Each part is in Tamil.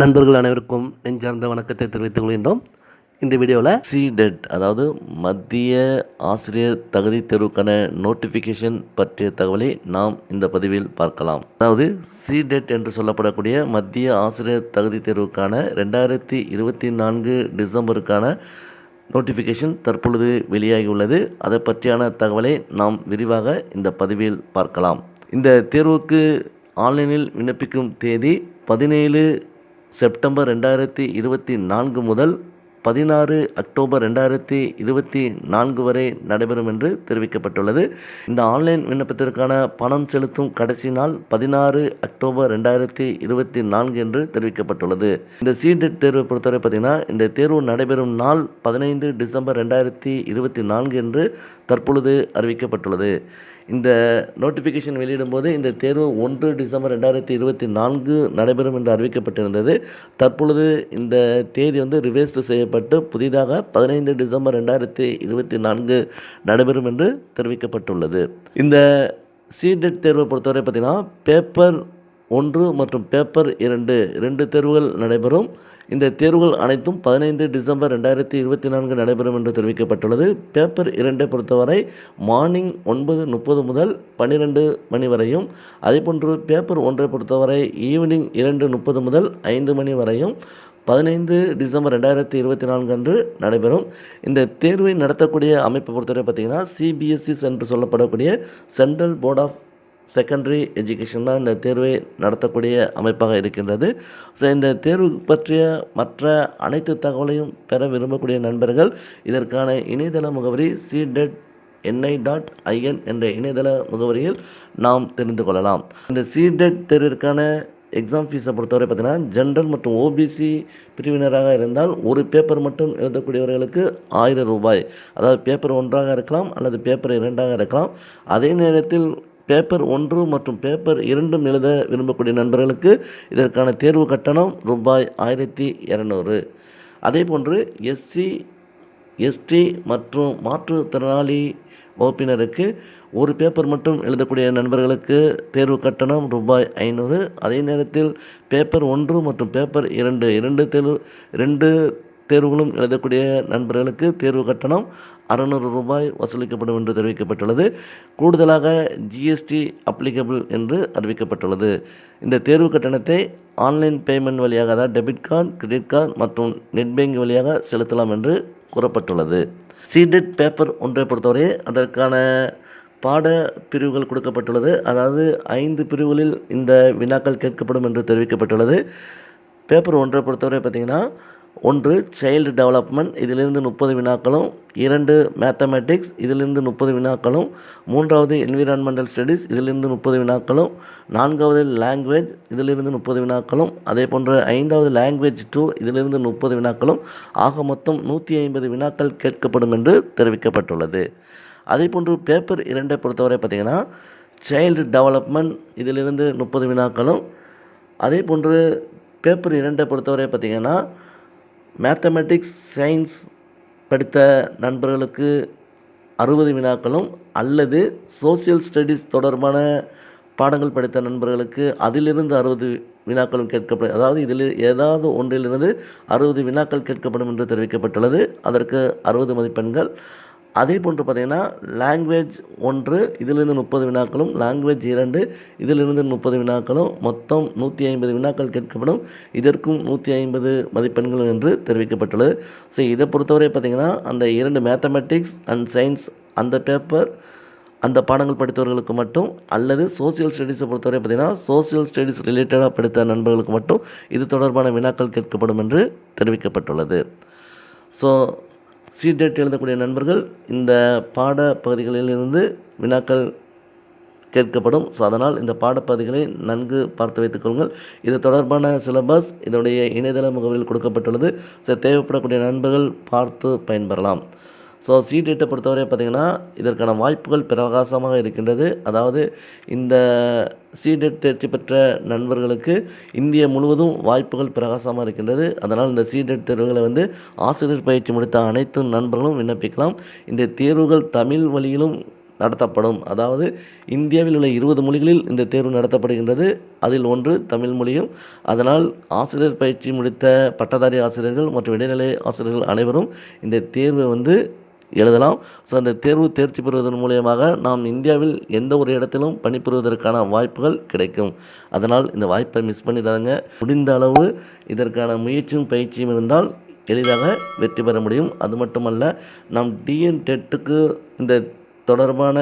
நண்பர்கள் அனைவருக்கும் நெஞ்சார்ந்த வணக்கத்தை தெரிவித்துக் கொள்கின்றோம். இந்த வீடியோவில் சிடெட் அதாவது மத்திய ஆசிரியர் தகுதி தேர்வுக்கான நோட்டிஃபிகேஷன் பற்றிய தகவலை நாம் இந்த பதிவில் பார்க்கலாம். அதாவது சிடெட் என்று சொல்லப்படக்கூடிய மத்திய ஆசிரியர் தகுதி தேர்வுக்கான ரெண்டாயிரத்தி இருபத்தி நான்கு டிசம்பருக்கான நோட்டிஃபிகேஷன் தற்பொழுது வெளியாகியுள்ளது. அதை பற்றியான தகவலை நாம் விரிவாக இந்த பதிவில் பார்க்கலாம். இந்த தேர்வுக்கு ஆன்லைனில் விண்ணப்பிக்கும் தேதி பதினேழு செப்டம்பர் ரெண்டாயிரத்தி இருபத்தி நான்கு முதல் பதினாறு அக்டோபர் ரெண்டாயிரத்தி இருபத்தி நான்கு வரை நடைபெறும் என்று தெரிவிக்கப்பட்டுள்ளது. இந்த ஆன்லைன் விண்ணப்பத்திற்கான பணம் செலுத்தும் கடைசி நாள் பதினாறு அக்டோபர் ரெண்டாயிரத்தி இருபத்தி நான்கு என்று தெரிவிக்கப்பட்டுள்ளது. இந்த சீடெட் தேர்வை பொறுத்தவரை பார்த்திங்கன்னா இந்த தேர்வு நடைபெறும் நாள் பதினைந்து டிசம்பர் ரெண்டாயிரத்தி இருபத்தி நான்கு என்று தற்பொழுது அறிவிக்கப்பட்டுள்ளது. இந்த நோட்டிஃபிகேஷன் வெளியிடும்போது இந்த தேர்வு ஒன்று டிசம்பர் ரெண்டாயிரத்தி இருபத்தி நான்கு நடைபெறும் என்று அறிவிக்கப்பட்டிருந்தது. தற்பொழுது இந்த தேதி வந்து ரிவேஸ்டு செய்யப்பட்டு புதிதாக பதினைந்து டிசம்பர் ரெண்டாயிரத்தி இருபத்தி நான்கு நடைபெறும் என்று தெரிவிக்கப்பட்டுள்ளது. இந்த சீடெட் தேர்வை பொறுத்தவரை பார்த்திங்கன்னா பேப்பர் ஒன்று மற்றும் பேப்பர் இரண்டு ரெண்டு தேர்வுகள் நடைபெறும். இந்த தேர்வுகள் அனைத்தும் பதினைந்து டிசம்பர் ரெண்டாயிரத்தி இருபத்தி நான்கு நடைபெறும் என்று தெரிவிக்கப்பட்டுள்ளது. பேப்பர் இரண்டை பொறுத்தவரை மார்னிங் ஒன்பது முப்பது முதல் பன்னிரெண்டு மணி வரையும். அதேபோன்று பேப்பர் ஒன்றை பொறுத்தவரை ஈவினிங் இரண்டு முப்பது முதல் ஐந்து மணி வரையும் பதினைந்து டிசம்பர் ரெண்டாயிரத்தி இருபத்தி நான்கு அன்று நடைபெறும். இந்த தேர்வை நடத்தக்கூடிய அமைப்பை பொறுத்தவரை பார்த்திங்கன்னா சிபிஎஸ்சி என்று சொல்லப்படக்கூடிய Central Board of Secondary Education தான் இந்த தேர்வை நடத்தக்கூடிய அமைப்பாக இருக்கின்றது. ஸோ இந்த தேர்வு பற்றிய மற்ற அனைத்து தகவலையும் பெற விரும்பக்கூடிய நண்பர்கள் இதற்கான இணையதள முகவரி C TET NI dot IN என்ற இணையதள முகவரியில் நாம் தெரிந்து கொள்ளலாம். இந்த சிடெட் தேர்விற்கான எக்ஸாம் ஃபீஸை பொறுத்தவரை பார்த்தீங்கன்னா ஜென்ரல் மற்றும் ஓபிசி பிரிவினராக இருந்தால் ஒரு பேப்பர் மட்டும் எழுதக்கூடியவர்களுக்கு ஆயிரம் ரூபாய். அதாவது பேப்பர் ஒன்றாக இருக்கலாம் அல்லது பேப்பர் இரண்டாக இருக்கலாம். அதே நேரத்தில் பேப்பர் ஒன்று மற்றும் பேப்பர் இரண்டும் எழுத விரும்பக்கூடிய நண்பர்களுக்கு இதற்கான தேர்வு கட்டணம் ரூபாய் ஆயிரத்தி இரநூறு. அதே போன்று எஸ்சி எஸ்டி மற்றும் மாற்றுத்திறனாளி வகுப்பினருக்கு ஒரு பேப்பர் மட்டும் எழுதக்கூடிய நண்பர்களுக்கு தேர்வு கட்டணம் ரூபாய் ஐநூறு. அதே நேரத்தில் பேப்பர் ஒன்று மற்றும் பேப்பர் இரண்டு இரண்டு தேர்வு ரெண்டு தேர்வுகளும் எழுதக்கூடிய நண்பர்களுக்கு தேர்வு கட்டணம் அறநூறு ரூபாய் வசூலிக்கப்படும் என்று தெரிவிக்கப்பட்டுள்ளது. கூடுதலாக ஜிஎஸ்டி அப்ளிகபிள் என்று அறிவிக்கப்பட்டுள்ளது. இந்த தேர்வு கட்டணத்தை ஆன்லைன் பேமெண்ட் வழியாக அதாவது டெபிட் கார்டு கிரெடிட் கார்டு மற்றும் நெட் பேங்கிங் வழியாக செலுத்தலாம் என்று கூறப்பட்டுள்ளது. சீடெட் பேப்பர் ஒன்றை பொறுத்தவரை அதற்கான பாட பிரிவுகள் கொடுக்கப்பட்டுள்ளது. அதாவது ஐந்து பிரிவுகளில் இந்த வினாக்கள் கேட்கப்படும் என்று தெரிவிக்கப்பட்டுள்ளது. பேப்பர் ஒன்றை பொறுத்தவரை பார்த்திங்கன்னா ஒன்று சைல்டு டெவலப்மெண்ட் இதிலிருந்து முப்பது வினாக்களும் இரண்டு மேத்தமெட்டிக்ஸ் இதிலிருந்து முப்பது வினாக்களும் மூன்றாவது என்விரான்மெண்டல் ஸ்டடீஸ் இதிலிருந்து முப்பது வினாக்களும் நான்காவது லாங்குவேஜ் இதிலிருந்து முப்பது வினாக்களும் அதே போன்று ஐந்தாவது லாங்குவேஜ் டூ இதிலிருந்து முப்பது வினாக்களும் ஆக மொத்தம் நூற்றி ஐம்பது வினாக்கள் கேட்கப்படும் என்று தெரிவிக்கப்பட்டுள்ளது. அதே போன்று பேப்பர் இரண்டை பொறுத்தவரை பார்த்திங்கன்னா சைல்டு டெவலப்மெண்ட் இதிலிருந்து முப்பது வினாக்களும் அதே போன்று பேப்பர் இரண்டை பொறுத்தவரை பார்த்திங்கன்னா மேத்தமெட்டிக்ஸ் சயின்ஸ் படித்த நண்பர்களுக்கு அறுபது வினாக்களும் அல்லது சோசியல் ஸ்டடீஸ் தொடர்பான பாடங்கள் படித்த நண்பர்களுக்கு அதிலிருந்து அறுபது வினாக்களும் கேட்கப்படும் அதாவது இதில் ஏதாவது ஒன்றிலிருந்து அறுபது வினாக்கள் கேட்கப்படும் என்று தெரிவிக்கப்பட்டுள்ளது. அதற்கு அறுபது மதிப்பெண்கள். அதே போன்று பார்த்திங்கன்னா லாங்குவேஜ் ஒன்று இதிலிருந்து முப்பது வினாக்களும் லாங்குவேஜ் இரண்டு இதிலிருந்து முப்பது வினாக்களும் மொத்தம் நூற்றி ஐம்பது வினாக்கள் கேட்கப்படும். இதற்கும் நூற்றி ஐம்பது மதிப்பெண்கள் என்று தெரிவிக்கப்பட்டுள்ளது. ஸோ இதை பொறுத்தவரை பார்த்திங்கன்னா அந்த இரண்டு மேத்தமெட்டிக்ஸ் அண்ட் சயின்ஸ் அந்த பேப்பர் அந்த பாடங்கள் படித்தவர்களுக்கு மட்டும் அல்லது சோசியல் ஸ்டடீஸை பொறுத்தவரை பார்த்திங்கன்னா சோசியல் ஸ்டடீஸ் ரிலேட்டடாக படித்த நண்பர்களுக்கு மட்டும் இது தொடர்பான வினாக்கள் கேட்கப்படும் என்று தெரிவிக்கப்பட்டுள்ளது. ஸோ சீடெட் எழுதக்கூடிய நண்பர்கள் இந்த பாட பகுதிகளிலிருந்து வினாக்கள் கேட்கப்படும். ஸோ அதனால் இந்த பாடப்பகுதிகளை நன்கு பார்த்து வைத்துக்கொள்ளுங்கள் இது தொடர்பான சிலபஸ் இதனுடைய இணையதள முகவரியில் கொடுக்கப்பட்டுள்ளது. ஸோ தேவைப்படக்கூடிய நண்பர்கள் பார்த்து பயன்பெறலாம். ஸோ சீடெட்டை பொறுத்தவரை பார்த்திங்கன்னா இதற்கான வாய்ப்புகள் பிரகாசமாக இருக்கின்றது. அதாவது இந்த சீடெட் தேர்ச்சி பெற்ற நண்பர்களுக்கு இந்திய முழுவதும் வாய்ப்புகள் பிரகாசமாக இருக்கின்றது. அதனால் இந்த சீடெட் தேர்வுகளை வந்து ஆசிரியர் பயிற்சி முடித்த அனைத்து நண்பர்களும் விண்ணப்பிக்கலாம். இந்த தேர்வுகள் தமிழ் வழியிலும் நடத்தப்படும். அதாவது இந்தியாவில் உள்ள இருபது மொழிகளில் இந்த தேர்வு நடத்தப்படுகின்றது. அதில் ஒன்று தமிழ் மொழியும். அதனால் ஆசிரியர் பயிற்சி முடித்த பட்டதாரி ஆசிரியர்கள் மற்றும் இடைநிலை ஆசிரியர்கள் அனைவரும் இந்த தேர்வை வந்து எழுதலாம். ஸோ அந்த தேர்வு தேர்ச்சி பெறுவதன் மூலியமாக நாம் இந்தியாவில் எந்த ஒரு இடத்திலும் பணிபுரிவதற்கான வாய்ப்புகள் கிடைக்கும். அதனால் இந்த வாய்ப்பை மிஸ் பண்ணிடாதங்க. முடிந்த அளவு இதற்கான முயற்சியும் பயிற்சியும் இருந்தால் எளிதாக வெற்றி பெற முடியும். அது மட்டுமல்ல நாம் டிஎன் டெட்டுக்கு இந்த தொடர்பான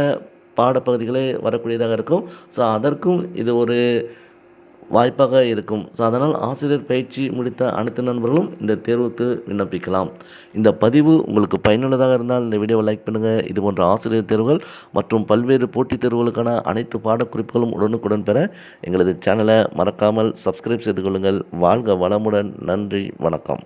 பாடப்பகுதிகளே வரக்கூடியதாக இருக்கும். ஸோ அதற்கும் இது ஒரு வாய்ப்பாக இருக்கும். ஸோ அதனால் ஆசிரியர் பயிற்சி முடித்த அனைத்து நண்பர்களும் இந்த தேர்வுக்கு விண்ணப்பிக்கலாம். இந்த பதிவு உங்களுக்கு பயனுள்ளதாக இருந்தால் இந்த வீடியோவை லைக் பண்ணுங்கள் இது போன்ற ஆசிரியர் தேர்வுகள் மற்றும் பல்வேறு போட்டித் தேர்வுகளுக்கான அனைத்து பாடக்குறிப்புகளும் உடனுக்குடன் பெற எங்களது சேனலை மறக்காமல் சப்ஸ்கிரைப் செய்து கொள்ளுங்கள். வாழ்க வளமுடன். நன்றி. வணக்கம்.